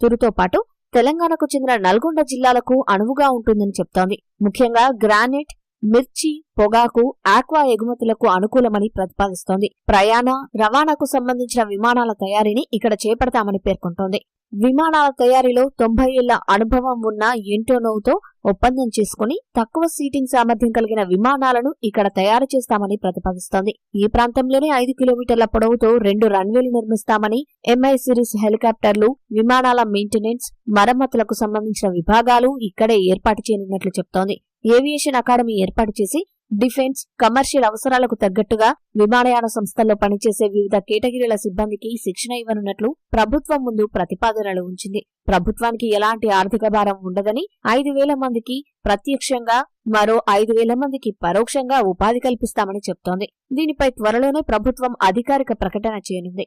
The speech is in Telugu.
చిత్తూరుతో పాటు తెలంగాణకు చెందిన నల్గొండ జిల్లాలకు అనువుగా ఉంటుందని చెప్తోంది. ముఖ్యంగా గ్రానైట్ మిర్చి పొగాకు ఆక్వా ఎగుమతులకు అనుకూలమని ప్రతిపాదిస్తోంది. ప్రయాణ రవాణాకు సంబంధించిన విమానాల తయారీని ఇక్కడ చేపడతామని పేర్కొంటోంది. విమానాల తయారీలో తొంభై ఏళ్ళ అనుభవం ఉన్న ఎంటోనోవ్తో ఒప్పందం చేసుకుని తక్కువ సీటింగ్ సామర్థ్యం కలిగిన విమానాలను ఇక్కడ తయారు చేస్తామని ప్రతిపాదిస్తోంది. ఈ ప్రాంతంలోనే ఐదు కిలోమీటర్ల పొడవుతో రెండు రన్వేలు నిర్మిస్తామని ఎంఐ సిరీస్ హెలికాప్టర్లు విమానాల మెయింటెనెన్స్ మరమ్మతులకు సంబంధించిన విభాగాలు ఇక్కడే ఏర్పాటు చేయనున్నట్లు చెప్తోంది. ఏవియేషన్ అకాడమీ ఏర్పాటు చేసి డిఫెన్స్ కమర్షియల్ అవసరాలకు తగ్గట్టుగా విమానయాన సంస్థల్లో పనిచేసే వివిధ కేటగిరీల సిబ్బందికి శిక్షణ ఇవ్వనున్నట్లు ప్రభుత్వం ముందు ప్రతిపాదనలు ఉంచింది. ప్రభుత్వానికి ఎలాంటి ఆర్థిక భారం ఉండదని ఐదు వేల మందికి ప్రత్యక్షంగా మరో ఐదు వేల మందికి పరోక్షంగా ఉపాధి కల్పిస్తామని చెప్తోంది. దీనిపై త్వరలోనే ప్రభుత్వం అధికారిక ప్రకటన చేయనుంది.